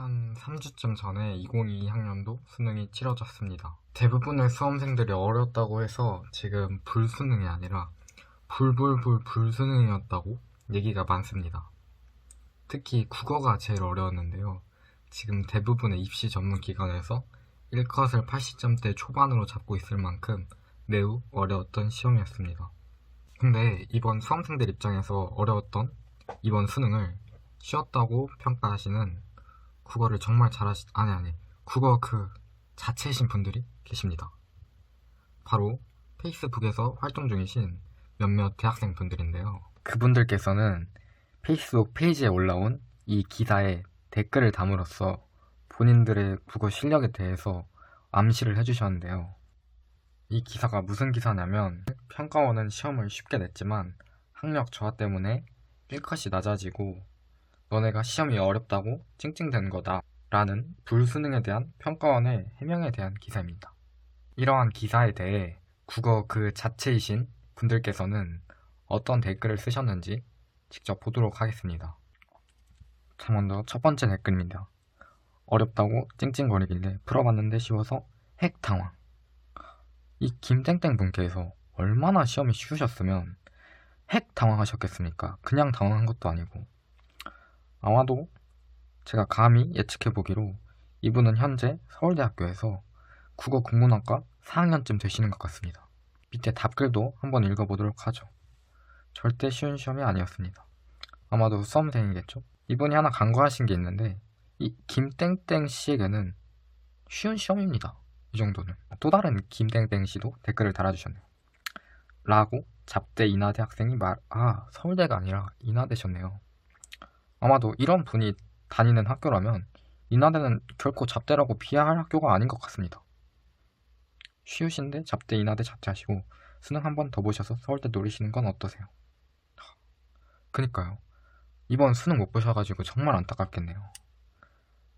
한 3주쯤 전에 2022학년도 수능이 치러졌습니다. 대부분의 수험생들이 어려웠다고 해서 지금 불수능이 아니라 불불불 불수능이었다고 얘기가 많습니다. 특히 국어가 제일 어려웠는데요. 지금 대부분의 입시 전문 기관에서 1컷을 80점대 초반으로 잡고 있을 만큼 매우 어려웠던 시험이었습니다. 근데 이번 수험생들 입장에서 어려웠던 이번 수능을 쉬웠다고 평가하시는 국어를 정말 잘하시 아니 아니 국어 그 자체이신 분들이 계십니다. 바로 페이스북에서 활동 중이신 몇몇 대학생 분들인데요. 그분들께서는 페이스북 페이지에 올라온 이 기사에 댓글을 담으로써 본인들의 국어 실력에 대해서 암시를 해주셨는데요. 이 기사가 무슨 기사냐면 평가원은 시험을 쉽게 냈지만 학력 저하 때문에 1컷이 낮아지고 너네가 시험이 어렵다고 찡찡댄 거다 라는 불수능에 대한 평가원의 해명에 대한 기사입니다. 이러한 기사에 대해 국어 그 자체이신 분들께서는 어떤 댓글을 쓰셨는지 직접 보도록 하겠습니다. 자 먼저 첫 번째 댓글입니다. 어렵다고 찡찡거리길래 풀어봤는데 쉬워서 핵 당황. 이 김땡땡 분께서 얼마나 시험이 쉬우셨으면 핵 당황하셨겠습니까? 그냥 당황한 것도 아니고 아마도 제가 감히 예측해 보기로 이분은 현재 서울대학교에서 국어 국문학과 4학년쯤 되시는 것 같습니다. 밑에 답글도 한번 읽어보도록 하죠. 절대 쉬운 시험이 아니었습니다. 아마도 수험생이겠죠? 이분이 하나 간과하신 게 있는데 이 김땡땡 씨에게는 쉬운 시험입니다. 이 정도는. 또 다른 김땡땡 씨도 댓글을 달아주셨네요. 라고 잡대 인하대 학생이 말, 아, 서울대가 아니라 인하대셨네요. 아마도 이런 분이 다니는 학교라면 인하대는 결코 잡대라고 비하할 학교가 아닌 것 같습니다. 쉬우신데 잡대 인하대 자퇴하시고 수능 한 번 더 보셔서 서울대 노리시는 건 어떠세요? 그니까요. 이번 수능 못 보셔가지고 정말 안타깝겠네요.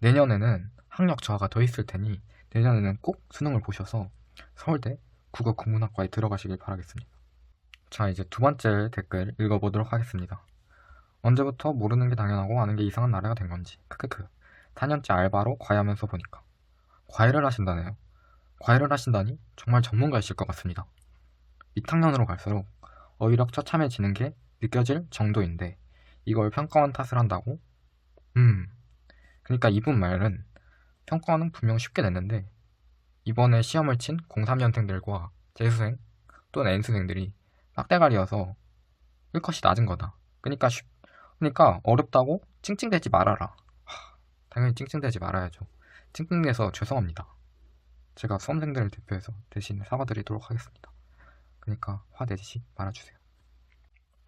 내년에는 학력 저하가 더 있을 테니 내년에는 꼭 수능을 보셔서 서울대 국어 국문학과에 들어가시길 바라겠습니다. 자 이제 두 번째 댓글 읽어보도록 하겠습니다. 언제부터 모르는 게 당연하고 아는 게 이상한 나라가 된 건지 크크크 4년째 알바로 과외하면서 보니까 과외를 하신다네요. 과외를 하신다니 정말 전문가이실 것 같습니다. 2학년으로 갈수록 어휘력 처참해지는 게 느껴질 정도인데 이걸 평가원 탓을 한다고? 음 그러니까 이분 말은 평가원은 분명 쉽게 냈는데 이번에 시험을 친 03년생들과 재수생 또는 N수생들이 빡대가리여서 1컷이 낮은 거다. 그러니까 쉽, 그러니까 어렵다고 찡찡대지 말아라. 하, 당연히 찡찡대지 말아야죠. 찡찡대서 죄송합니다. 제가 수험생들을 대표해서 대신 사과드리도록 하겠습니다. 그러니까 화내지 말아주세요.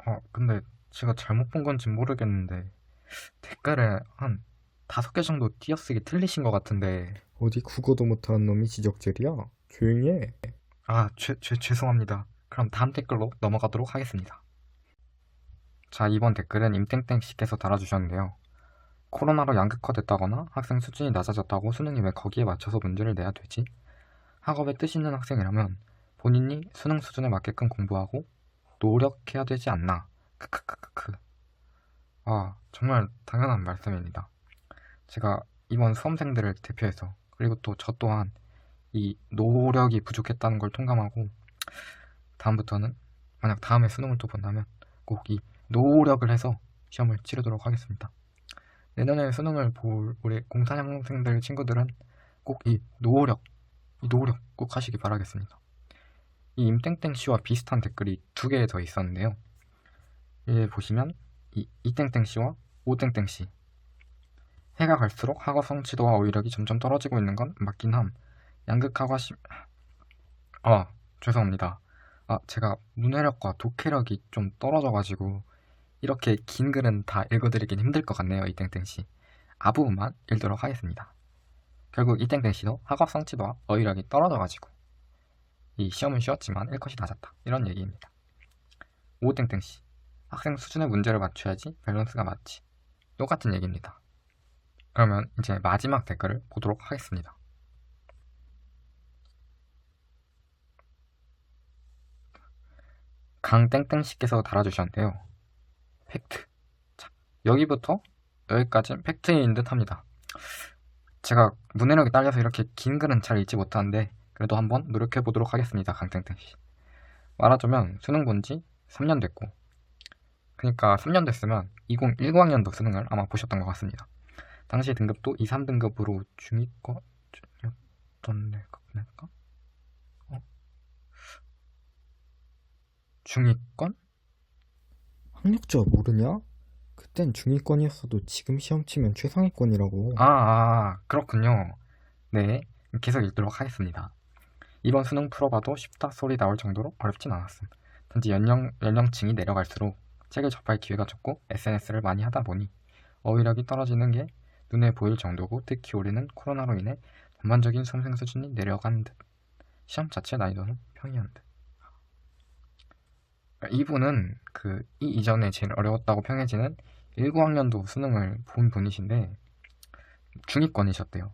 어, 근데 제가 잘못 본 건지 모르겠는데 댓글에 한 다섯 개 정도 띄어쓰기 틀리신 것 같은데 어디 국어도 못하는 놈이 지적질이야? 조용히 해. 아, 죄, 죄, 죄송합니다. 그럼 다음 댓글로 넘어가도록 하겠습니다. 자, 이번 댓글은 임땡땡 씨께서 달아주셨는데요. 코로나로 양극화됐다거나 학생 수준이 낮아졌다고 수능이 왜 거기에 맞춰서 문제를 내야 되지? 학업에 뜻 있는 학생이라면 본인이 수능 수준에 맞게끔 공부하고 노력해야 되지 않나? 크크크크크. 아, 정말 당연한 말씀입니다. 제가 이번 수험생들을 대표해서 그리고 또 저 또한 이 노력이 부족했다는 걸 통감하고 다음부터는 만약 다음에 수능을 또 본다면 꼭이 노력을 해서 시험을 치르도록 하겠습니다. 내년에 수능을 볼 우리 공사학생들 친구들은 꼭 이 노력, 이 노력 꼭 하시기 바라겠습니다. 이 임땡땡 씨와 비슷한 댓글이 두 개 더 있었는데요. 예, 보시면 이 이땡땡 씨와 오땡땡 씨 해가 갈수록 학업 성취도와 어휘력이 점점 떨어지고 있는 건 맞긴 함. 양극화가 심... 아, 죄송합니다. 아, 제가 문해력과 독해력이 좀 떨어져가지고 이렇게 긴 글은 다 읽어드리긴 힘들 것 같네요, 이땡땡 씨. 앞부분만 읽도록 하겠습니다. 결국 이땡땡 씨도 학업 성취도와 어휘력이 떨어져가지고 이 시험은 쉬웠지만 1컷이 낮았다. 이런 얘기입니다. 오땡땡 씨. 학생 수준의 문제를 맞춰야지 밸런스가 맞지. 똑같은 얘기입니다. 그러면 이제 마지막 댓글을 보도록 하겠습니다. 강땡땡 씨께서 달아주셨는데요. 팩트. 자, 여기부터 여기까지 팩트인 듯 합니다. 제가 문해력이 딸려서 이렇게 긴 글은 잘 읽지 못하는데 그래도 한번 노력해 보도록 하겠습니다. 강땡땡 씨. 말하자면 수능 본 지 3년 됐고 그러니까 3년 됐으면 2019학년도 수능을 아마 보셨던 것 같습니다. 당시 등급도 2, 3등급으로 중위권이었던 내가 내가 어? 중위권? 학력자 모르냐? 그땐 중위권이었어도 지금 시험 치면 최상위권이라고. 아, 아, 그렇군요. 네, 계속 읽도록 하겠습니다. 이번 수능 풀어봐도 쉽다 소리 나올 정도로 어렵진 않았음. 단지 연령, 연령층이 내려갈수록 책을 접할 기회가 적고 SNS를 많이 하다 보니 어휘력이 떨어지는 게 눈에 보일 정도고 특히 올해는 코로나로 인해 전반적인 수험생 수준이 내려간 듯. 시험 자체 난이도는 평이한 듯. 이분은 그 이 이전에 제일 어려웠다고 평해지는 19학년도 수능을 본 분이신데 중위권이셨대요.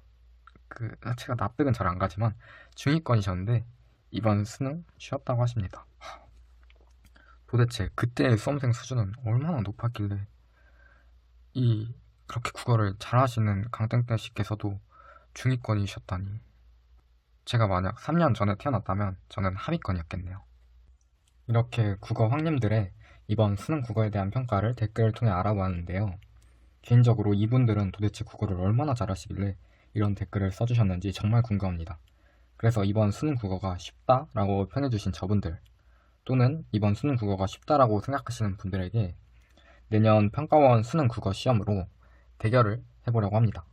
그 제가 납득은 잘 안 가지만 중위권이셨는데 이번 수능 쉬었다고 하십니다. 하, 도대체 그때의 수험생 수준은 얼마나 높았길래 이 그렇게 국어를 잘하시는 강땡땡 씨께서도 중위권이셨다니. 제가 만약 3년 전에 태어났다면 저는 하위권이었겠네요. 이렇게 국어 황님들의 이번 수능 국어에 대한 평가를 댓글을 통해 알아보았는데요. 개인적으로 이분들은 도대체 국어를 얼마나 잘하시길래 이런 댓글을 써주셨는지 정말 궁금합니다. 그래서 이번 수능 국어가 쉽다라고 평해주신 저분들 또는 이번 수능 국어가 쉽다라고 생각하시는 분들에게 내년 평가원 수능 국어 시험으로 대결을 해보려고 합니다.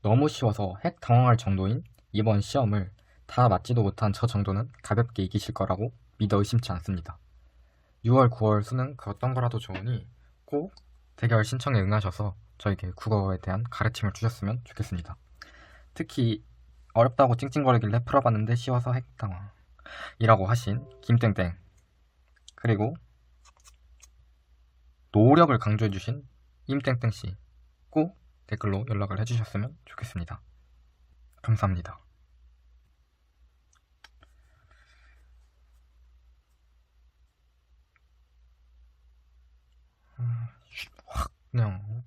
너무 쉬워서 핵 당황할 정도인 이번 시험을 다 맞지도 못한 저 정도는 가볍게 이기실 거라고 믿어 의심치 않습니다. 6월, 9월 수능 그 어떤 거라도 좋으니 꼭 대결 신청에 응하셔서 저에게 국어에 대한 가르침을 주셨으면 좋겠습니다. 특히 어렵다고 찡찡거리길래 풀어봤는데 쉬워서 핵당황 이라고 하신 김땡땡 그리고 노력을 강조해주신 임땡땡씨 꼭 댓글로 연락을 해주셨으면 좋겠습니다. 감사합니다. 확 그냥